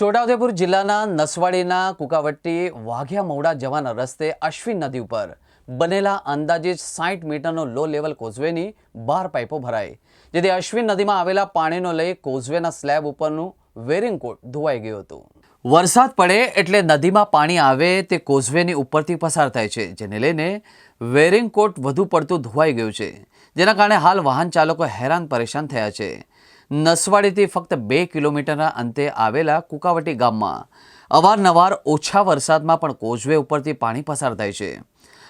છોટાઉદેપુર જિલ્લાના નસવાડીના કુકાવટ્ટી વાઘિયા મોડા જવાના રસ્તે અશ્વિન નદી ઉપર બનેલા અંદાજિત સાઠ મીટરનો લો લેવલ કોઝવેની બાર પાઇપો ભરાઈ. જેથી અશ્વિન નદીમાં આવેલા પાણીનો લઈ કોઝવેના સ્લેબ ઉપરનું વેરિંગ કોટ ધોવાઈ ગયું હતું. વરસાદ પડે એટલે નદીમાં પાણી આવે તે કોઝવેની ઉપરથી પસાર થાય છે, જેને લઈને વેરિંગ કોટ વધુ પડતું ધોવાઈ ગયું છે. જેના કારણે હાલ વાહન ચાલકો હેરાન પરેશાન થયા છે. નસવાડીથી ફક્ત બે કિલોમીટરના અંતે આવેલા કુકાવટી ગામમાં અવારનવાર ઓછા વરસાદમાં પણ કોઝવે ઉપરથી પાણી પસાર થાય છે.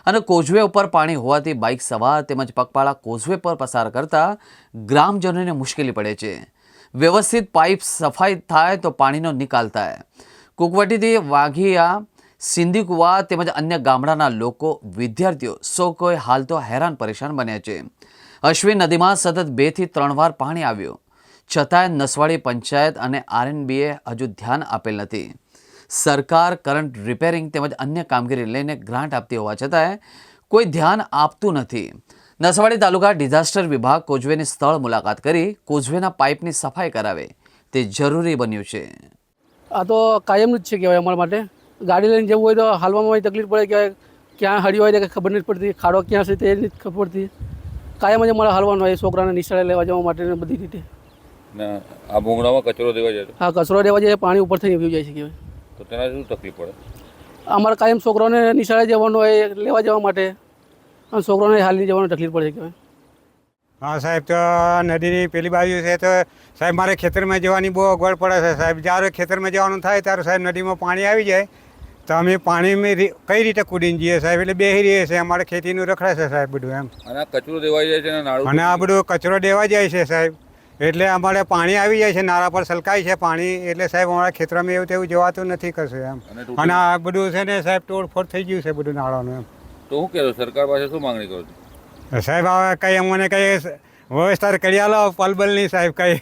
અને કોઝવે ઉપર પાણી હોવાથી બાઇક સવાર તેમજ પગપાળા કોઝવે પર પસાર કરતા ગ્રામજનોને મુશ્કેલી પડે છે. વ્યવસ્થિત પાઇપ સફાઈ થાય તો પાણીનો નિકાલ થાય. કુકવટીથી વાઘિયા સિંધી કુવા તેમજ અન્ય ગામડાના લોકો, વિદ્યાર્થીઓ સૌ કોઈ હાલ તો હેરાન પરેશાન બન્યા છે. અશ્વિન નદીમાં સતત બેથી ત્રણ વાર પાણી આવ્યું. છતાંય નસવાડી પંચાયત અને આરએનબીએ હજુ ધ્યાન આપેલ નથી. સરકાર કરંટ રિપેરિંગ તેમજ અન્ય કામગીરી લઈને ગ્રાન્ટ આપતી હોવા છતાંય કોઈ ધ્યાન આપતું નથી. નસવાડી તાલુકા ડિઝાસ્ટર વિભાગ કોઝવેની સ્થળ મુલાકાત કરી કોઝવેના પાઇપની સફાઈ કરાવે. તે જરૂરી બન્યું છે. આ તો કાયમનું જ છે કહેવાય અમારા માટે. ગાડી લઈને જવું હોય તો હાલવામાં તકલીફ પડે કે ક્યાં હળી હોય તો ખબર નથી પડતી, ખાડો ક્યાં છે તે નથી ખબર પડતી. કાયમ જ અમારે હાલવાનું હોય, છોકરાને નિશાળે લેવા જવા માટે બધી રીતે. ને આ ભૂંગળામાં કચરો દેવા જાય હા કચરો દેવા જઈએ પાણી ઉપર થઈને પી જાય છે કે તો તેના શું તકલીફ પડે? અમારે કાયમ છોકરાઓને નિશાળે જવાનું હોય લેવા જવા માટે. અને છોકરાઓને હાલની જવાનું તકલીફ પડે છે કહેવાય હા સાહેબ તો નદીની પેલી બાજુ છે તો સાહેબ મારે ખેતરમાં જવાની બહુ અગવડ પડે છે સાહેબ. જ્યારે ખેતરમાં જવાનું થાય ત્યારે સાહેબ નદીમાં પાણી આવી જાય. તો અમે પાણીમાં કઈ રીતે કૂદીને જઈએ સાહેબ? એટલે બેહી રહીએ છીએ અમારે ખેતીનું રખડે છે સાહેબ બધું એમ. અને આ કચરો દેવાઈ જાય છે અને અને આ બધું કચરો દેવા જાય છે સાહેબ. એટલે અમારે પાણી આવી જાય છે નાળા પર સલકાય છે પાણી. એટલે સાહેબ અમારા ખેતરમાં એવું તેવું જવાતું નથી કશું એમ. અને આ બધું છે ને સાહેબ તોડફોડ થઈ ગયું છે બધું નાળાનું એમ. તો શું કહેતો સરકાર પાસે શું માંગણી કરો સાહેબ હવે કંઈ અમને કંઈ વ્યવસ્થા કરી આલો પલબલની સાહેબ કંઈ.